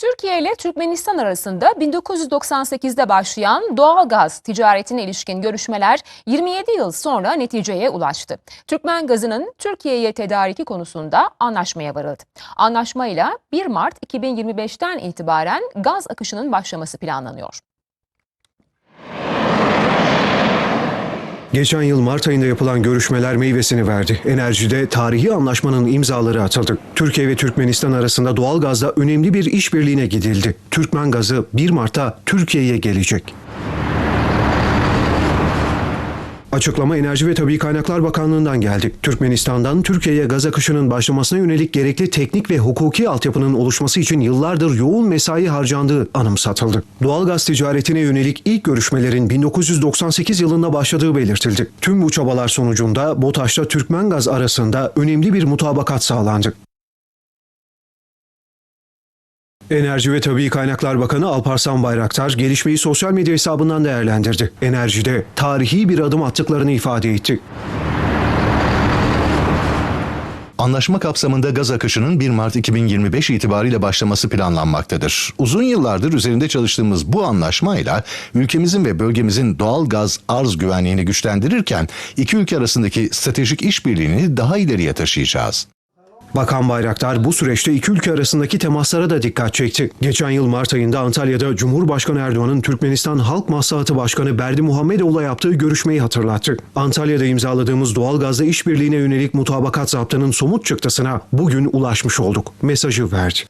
Türkiye ile Türkmenistan arasında 1998'de başlayan doğal gaz ticaretine ilişkin görüşmeler 27 yıl sonra neticeye ulaştı. Türkmen gazının Türkiye'ye tedariki konusunda anlaşmaya varıldı. Anlaşmayla 1 Mart 2025'ten itibaren gaz akışının başlaması planlanıyor. Geçen yıl Mart ayında yapılan görüşmeler meyvesini verdi. Enerjide tarihi anlaşmanın imzaları atıldı. Türkiye ve Türkmenistan arasında doğalgazda önemli bir işbirliğine gidildi. Türkmen gazı 1 Mart'ta Türkiye'ye gelecek. Açıklama Enerji ve Tabii Kaynaklar Bakanlığı'ndan geldi. Türkmenistan'dan Türkiye'ye gaz akışının başlamasına yönelik gerekli teknik ve hukuki altyapının oluşması için yıllardır yoğun mesai harcandığı anımsatıldı. Doğal gaz ticaretine yönelik ilk görüşmelerin 1998 yılında başladığı belirtildi. Tüm bu çabalar sonucunda BOTAŞ'la Türkmen Gaz arasında önemli bir mutabakat sağlandı. Enerji ve Tabii Kaynaklar Bakanı Alparslan Bayraktar gelişmeyi sosyal medya hesabından değerlendirdi. Enerjide tarihi bir adım attıklarını ifade etti. Anlaşma kapsamında gaz akışının 1 Mart 2025 itibariyle başlaması planlanmaktadır. Uzun yıllardır üzerinde çalıştığımız bu anlaşmayla ülkemizin ve bölgemizin doğal gaz arz güvenliğini güçlendirirken iki ülke arasındaki stratejik işbirliğini daha ileriye taşıyacağız. Bakan Bayraktar bu süreçte iki ülke arasındaki temaslara da dikkat çekti. Geçen yıl Mart ayında Antalya'da Cumhurbaşkanı Erdoğan'ın Türkmenistan Halk Maslahatı Başkanı Berdi Muhammedoğlu'la yaptığı görüşmeyi hatırlattı. Antalya'da imzaladığımız doğalgazda işbirliğine yönelik mutabakat zaptının somut çıktısına bugün ulaşmış olduk mesajı verdi.